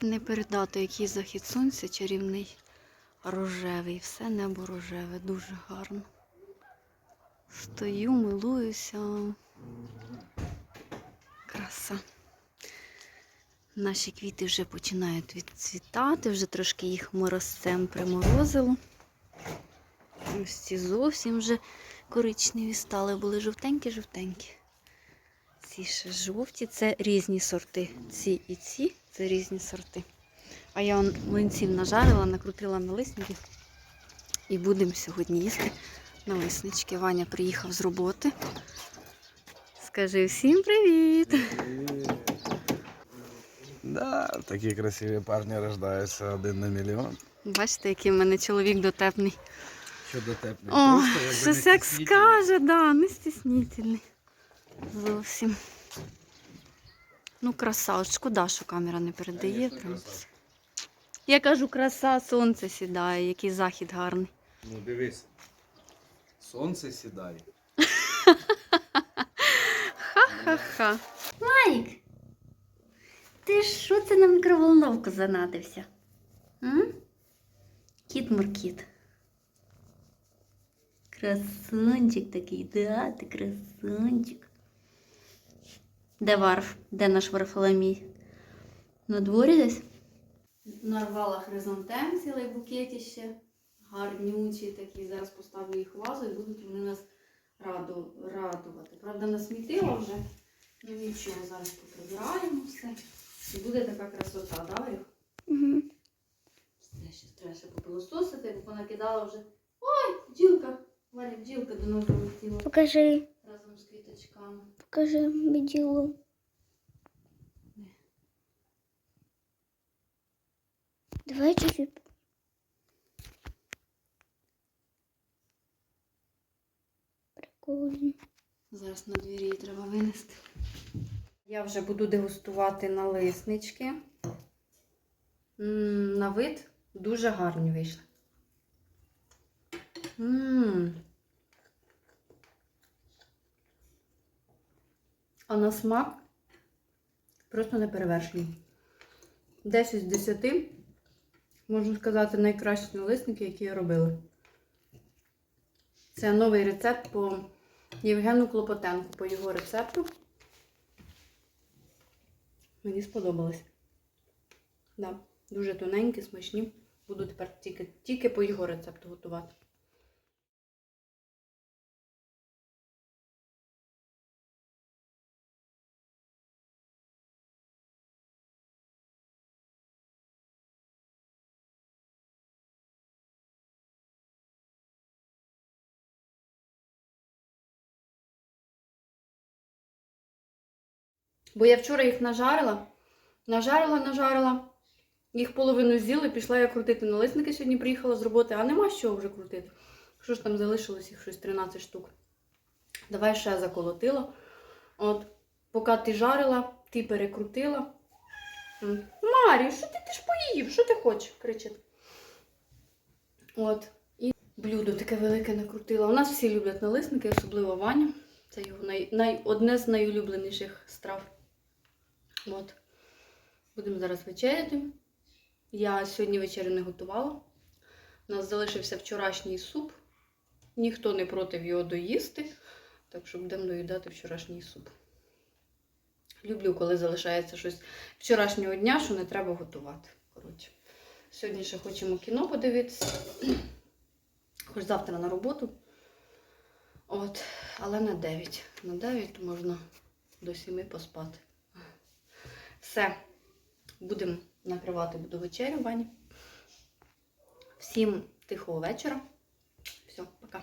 Не передати, який захід сонця чарівний, рожевий, все небо рожеве, дуже гарно. Стою, милуюся. Краса. Наші квіти вже починають відцвітати, вже трошки їх морозцем приморозило. Ось ці зовсім вже коричневі стали, були жовтенькі-жовтенькі. Ці ще жовті, це різні сорти. Ці і ці це різні сорти. А я млинців нажарила, накрутила налисників. І будемо сьогодні їсти налиснички. Ваня приїхав з роботи. Скажи всім привіт! Да, такі красиві парні рождаються один на мільйон. Бачите, який в мене чоловік дотепний. Що дотепний. О, щось як скаже, да, не стіснительний. Зовсім. Ну, краса, от шкода, що камера не передає. Конечно, Прям. краса. Я кажу, краса, сонце сідає, який захід гарний. Ну дивись. Сонце сідає. Ха-ха. Майк, ти що це на мікроволновку занадився? М? Кіт муркіт. Красунчик такий, да, ти красунчик. Де варф? Де наш Варфоломій? На дворі десь? Нарвала хризантем цілий букетище. Гарнючі такі. Зараз поставлю їх в вазу і будуть вони нас раду, радувати. Правда, насмітила вже. Ну нічого, зараз поприбираємо все. І буде така красота, да, Варюх? Угу. Ще треба ще попилососити, бо понакидала вже. Ой, бджілка! Валя, бджілка до нас залетіла Покажи, разом покажи бджілу. Давай чуть-чуть. Прикольно. Зараз на двірі треба винести. Я вже буду дегустувати налиснички. На вид дуже гарні вийшли. На смак просто неперевершений. 10 з 10, можна сказати, найкращі налисники, які я робила. Це новий рецепт по Євгену Клопотенку по його рецепту. Мені сподобалось. Да, дуже тоненькі, смачні. Буду тепер тільки, тільки по його рецепту готувати. Бо я вчора їх нажарила, нажарила, нажарила. Їх половину з'їли, пішла я крутити налисники. Сьогодні приїхала з роботи, а нема чого вже крутити. Що ж там залишилось їх щось 13 штук. Давай ще заколотила. От, поки ти жарила, ти перекрутила. Марі, що ти, ти ж поїв? Що ти хочеш? кричить. От. І блюдо таке велике накрутила. У нас всі люблять налисники, особливо Ваня. Це його най, най, одне з найулюбленіших страв. От. Будемо зараз вечеряти. Я сьогодні вечерю не готувала. У нас залишився вчорашній суп. Ніхто не проти його доїсти. Так що будемо доїдати вчорашній суп. Люблю, коли залишається щось вчорашнього дня, що не треба готувати. Коротше. Сьогодні ще хочемо кіно подивитися. Хоч завтра на роботу. От, але на 9. На 9 можна до 7 поспати. Все. Будемо накривати буду вечерю, Вані. Всім тихого вечора. Все, пока.